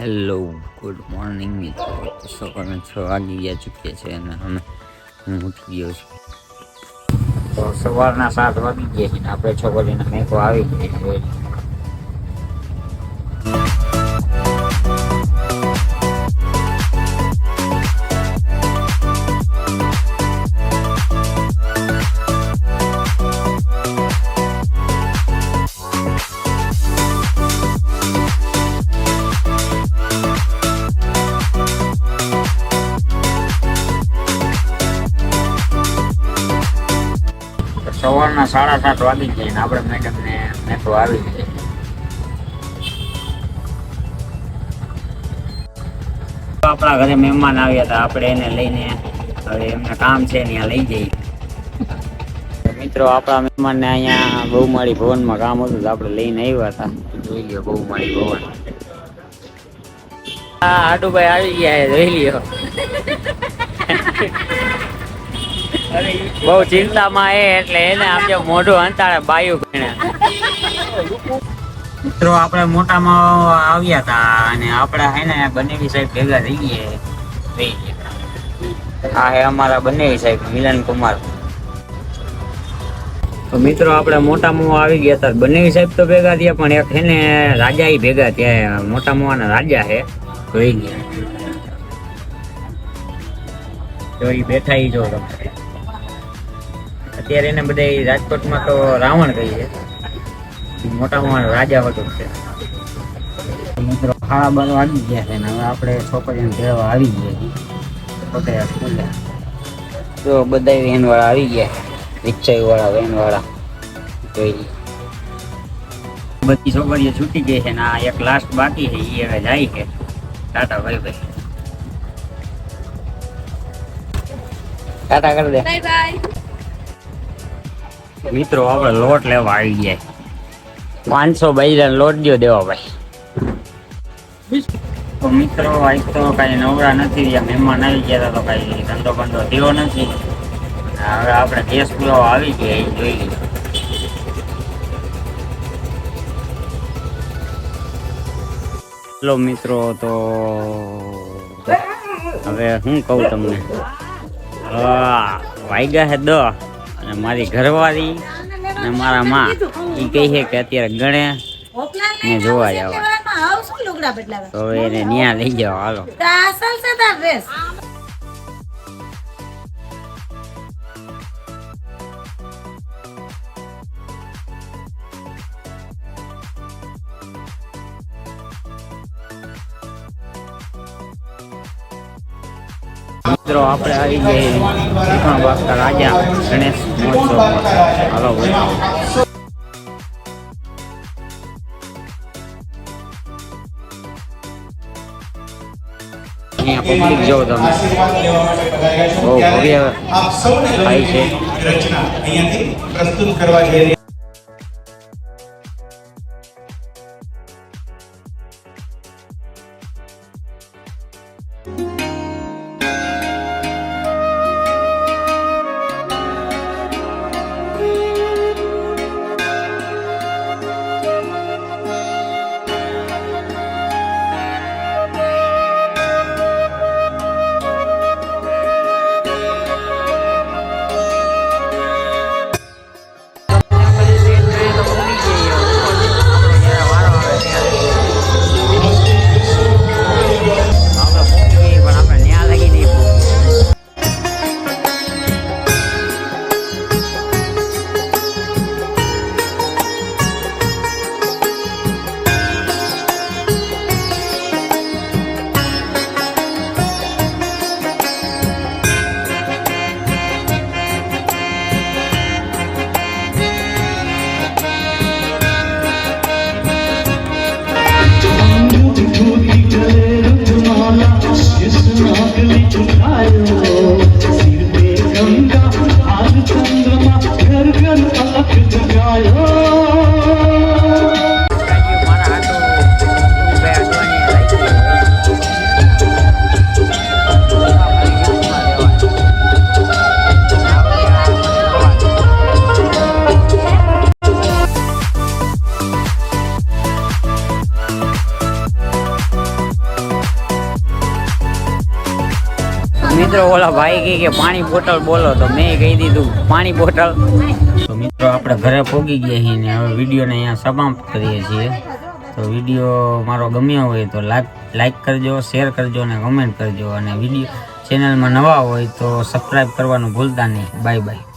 Hello, good morning મિત્રો. તો સવારના છ વાગી ગયા ચૂક્યા છે અને અમે હું ઉઠી ગયો છું. તો સવારના સાત વાગી ગયા છે છ આપણે મેં મેકો આવી ગયા સવારના સાડા સાત વાગી જાય ને આપણે મેડમને મેટ્રો આવી તો આપણા ઘરે મહેમાન આવ્યા હતા આપણે એને લઈને હવે એમને કામ છે ને લઈ જઈએ. મિત્રો આપણા મહેમાનને અહીંયા બહુમાળી ભવનમાં કામ હતું તો આપણે લઈને આવ્યા હતા. જોઈ લ્યો બહુમાળી ભવન. હા આટુભાઈ આવી ગયા જોઈ લ્યો. બહુ ચિંતામાં એ એટલે એને આપજો મોઢું અંતાડે બાયું ગણે મિત્રો, આપણે મોટામાં આવ્યા હતા અને આપણે હે ને બંને સાહેબ ભેગા થઈ ગયા. આ હે અમારા બંને સાહેબ, મિલન કુમાર. તો મિત્રો, આપણે મોટા મુવા આવી ગયા હતા. બંને સાહેબ તો ભેગા થયા, પણ એક છે ને રાજા ભેગા થયા. મોટા મુવાના રાજા હે. જોઈ ગયા. જો એ બેઠા જો તમે અત્યારે એને બધા રાજકોટમાં તો રાવણ કહીએ મોટામાં રાજા વટુક છે. મિત્રો, ખાવા બાર આવી ગયા છે હવે આપણે છોકરીને ભેળવા આવી ગયા છીએ. સ્કૂલે. તો બધા વેન વાળા આવી ગયા રિક્ષા વાળા વેન વાળા જોઈ બધી છોકરીઓ છૂટી ગઈ છે ને આ એક લાસ્ટ બાકી છે એ હવે જાય છે. ટાટા ભાઈ ભાઈ ટાટા કરી દે. Bye bye. મિત્રો આપણે લોટ લેવા આવી ગયા. પાંચસો બૈરા લોટ દો દેવા ભાઈ. તો મિત્રો, આજ તો કઈ નવરા નથી રહ્યા. મહેમાન આવી ગયા હતા તો કઈ ધંધો બંધો થયો નથી. હવે આપણે ગેસ પુલાવ આવી ગયા, એ જોઈ લીધો હેલો મિત્રો, તો હવે હું કહું તમને? હા, વાગ્યા છે દ અને મારી ઘરવાળી અને મારા માં. એ કહે છે કે અત્યારે ગણે ને જોવા જવા. તો હવે એને ન્યા લઈ જાઓ હાલો. મિત્રો, આપણે આવી જઈએ શીખણ બાપા રાજા ગણેશ મહોત્સવ. હાલો અહીંયા પબ્લિક જો તમે. બહુ ભવ્ય છે. મિત્રો, ઓલા ભાઈ કહે કે પાણી બોટલ બોલો તો મેં કહી દીધું, પાણી બોટલ તો મિત્રો, આપણે ઘરે પહોંચી ગયા છીએ ને હવે વિડીયોને અહીંયા સમાપ્ત કરીએ છીએ. તો વીડિયો મારો ગમ્યો હોય તો લાઈક લાઈક કરજો, શેર કરજો અને કમેન્ટ કરજો. અને વીડિયો ચેનલમાં નવા હોય તો સબસ્ક્રાઈબ કરવાનું ભૂલતા નહીં. Bye bye